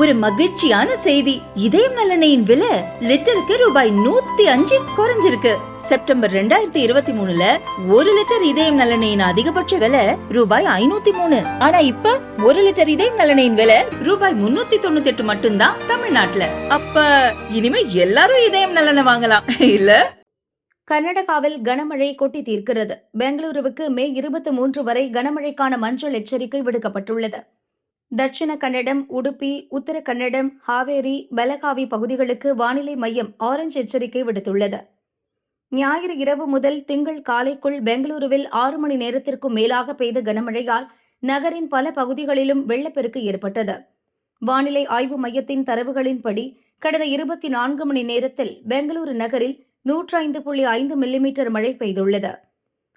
ஒரு மகிழ்ச்சியான செய்தி. இதயம் நல்லெண்ணெயின் விலை லிட்டருக்கு ரூபாய் நூத்தி அஞ்சு குறைஞ்சிருக்கு. செப்டம்பர் ரெண்டாயிரத்தி இருபத்தி மூணுல ஒரு லிட்டர் இதயம் நலனையின் அதிகபட்ச விலை ரூபாய் ஐநூத்தி மூணு. ஆனா இப்ப ஒரு லிட்டர் இதயம் நலனையின் விலை ரூபாய் முன்னூத்தி தொண்ணூத்தி எட்டு மட்டும்தான் தமிழ்நாட்டுல. அப்ப இனிமே எல்லாரும் இதயம் நலனை வாங்கலாம் இல்ல? கர்நாடகாவில் கனமழை கொட்டி தீர்க்கிறது. பெங்களூருவுக்கு மே இருபத்தி மூன்று வரை கனமழைக்கான மஞ்சள் எச்சரிக்கை விடுக்கப்பட்டுள்ளது. தட்சிண கன்னடம் உடுப்பி உத்தர கன்னடம் ஹாவேரி பெலகாவி பகுதிகளுக்கு வானிலை மையம் ஆரஞ்சு எச்சரிக்கை விடுத்துள்ளது. ஞாயிறு இரவு முதல் திங்கள் காலைக்குள் பெங்களூருவில் ஆறு மணி நேரத்திற்கும் மேலாக பெய்த கனமழையால் நகரின் பல பகுதிகளிலும் வெள்ளப்பெருக்கு ஏற்பட்டது. வானிலை ஆய்வு மையத்தின் தரவுகளின்படி கடந்த இருபத்தி நான்கு மணி நேரத்தில் பெங்களூரு நகரில் நூற்றைந்து புள்ளி ஐந்து மில்லிமீட்டர் மழை பெய்துள்ளது.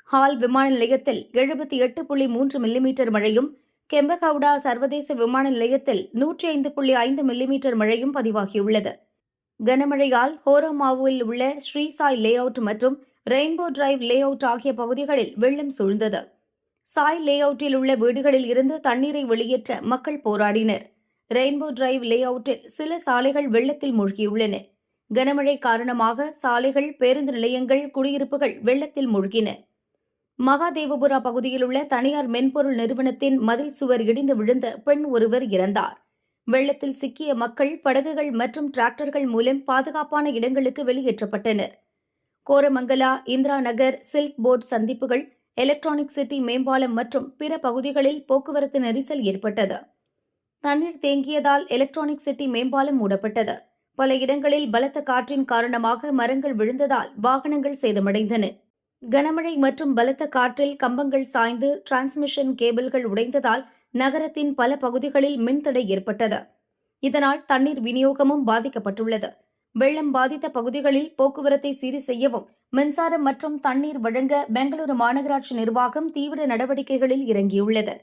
ஹால் விமான நிலையத்தில் எழுபத்தி எட்டு புள்ளி மூன்று மில்லிமீட்டர் மழையும் கெம்பகவுடா சர்வதேச விமான நிலையத்தில் நூற்றி ஐந்து புள்ளி ஐந்து மில்லிமீட்டர் மழையும் பதிவாகியுள்ளது. கனமழையால் ஹோரோமாவுவில் உள்ள ஸ்ரீசாய் லே அவுட் மற்றும் ரெயின்போ டிரைவ் லே அவுட் ஆகிய பகுதிகளில் வெள்ளம் சூழ்ந்தது. சாய் லே அவுட்டில் உள்ள வீடுகளில் இருந்து தண்ணீரை வெளியேற்ற மக்கள் போராடினர். ரெயின்போ டிரைவ் லே அவுட்டில் சில சாலைகள் வெள்ளத்தில் மூழ்கியுள்ளன. கனமழை காரணமாக சாலைகள் பேருந்து நிலையங்கள் குடியிருப்புகள் வெள்ளத்தில் மூழ்கின. மகாதேவபுரா பகுதியில் உள்ள தனியார் மென்பொருள் நிறுவனத்தின் மதில் சுவர் இடிந்து விழுந்த பெண் ஒருவர் இறந்தார். வெள்ளத்தில் சிக்கிய மக்கள் படகுகள் மற்றும் டிராக்டர்கள் மூலம் பாதுகாப்பான இடங்களுக்கு வெளியேற்றப்பட்டனர். கோரமங்கலா இந்திரா நகர் சில்க் போர்ட் சந்திப்புகள் எலக்ட்ரானிக் சிட்டி மேம்பாலம் மற்றும் பிற பகுதிகளில் போக்குவரத்து நெரிசல் ஏற்பட்டது. தண்ணீர் தேங்கியதால் எலக்ட்ரானிக் சிட்டி மேம்பாலம் மூடப்பட்டது. பல இடங்களில் பலத்த காற்றின் காரணமாக மரங்கள் விழுந்ததால் வாகனங்கள் சேதமடைந்தன. கனமழை மற்றும் பலத்த காற்றில் கம்பங்கள் சாய்ந்து டிரான்ஸ்மிஷன் கேபிள்கள் உடைந்ததால் நகரத்தின் பல பகுதிகளில் மின்தடை ஏற்பட்டது. இதனால் தண்ணீர் விநியோகமும் பாதிக்கப்பட்டுள்ளது. வெள்ளம் பாதித்த பகுதிகளில் போக்குவரத்தை சீர் செய்யவும் மின்சாரம் மற்றும் தண்ணீர் வழங்க பெங்களூரு மாநகராட்சி நிர்வாகம் தீவிர நடவடிக்கைகளில் இறங்கியுள்ளது.